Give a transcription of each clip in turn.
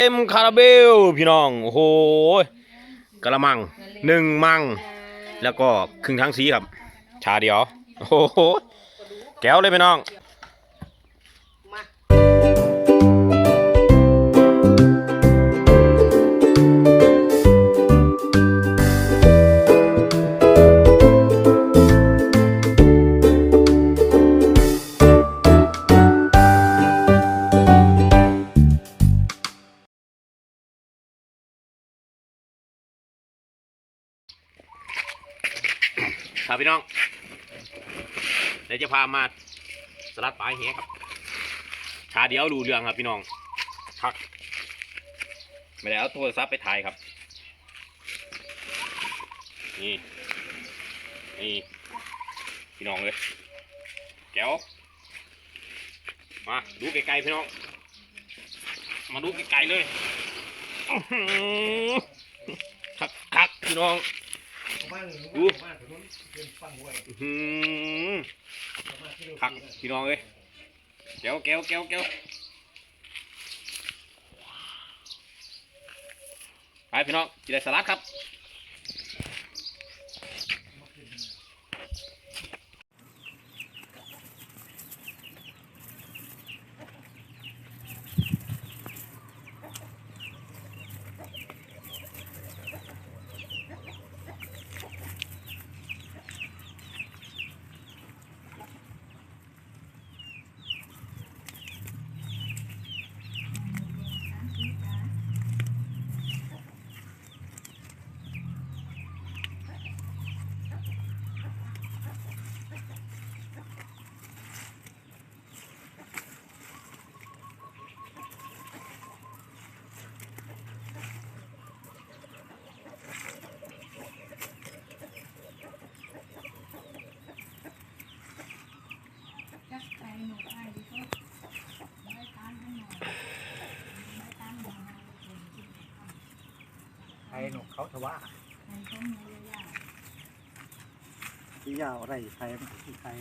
เต็มคาราเบลพี่น้องโอ้โหกระมังหนึ่งมัง แล้วก็ครึ่งทั้งสีครับ ชาเดียวโอ้โหแก้วเลยพี่น้อง ครับพี่น้อง เดี๋ยวจะพามาสลัดปลาเหี้ยครับ ชาเดียวดูเรื่องครับพี่น้องคัก ไม่ได้เอาโทรศัพท์ไปถ่ายครับ นี่ นี่ พี่น้องเลย แก้ว มาดูไกลๆพี่น้อง มาดูไกลๆเลยอื้อหือคักคักๆพี่น้อง อู้หือคักพี่น้องเลยแก้วแก้วแก้วแก้วไปพี่น้องกินได้สลัดครับ จักใจหนูไอ้ดิเขาได้ตามให้หน่อยได้ตามหน่อยนะคนที่ ไอ้หนกเขาทว่าไทยเขาเมื่อยากที่ยาวอะไรไทยไทย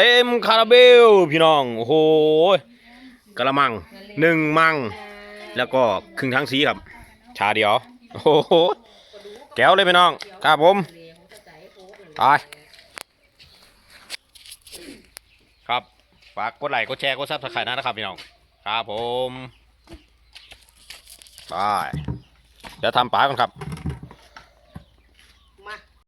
เต็มคาราเบลพี่น้องโอ้โหกระมังหนึ่งมัง แล้วก็ครึ่งทั้งสีครับ ชาเดียวโอ้โหแก้วเลยพี่น้องครับผมตายครับฝากกดไลค์กดแชร์กดซับสไครต์นะครับพี่น้องครับผมไปเดี๋ยวทำปลาก่อนครับ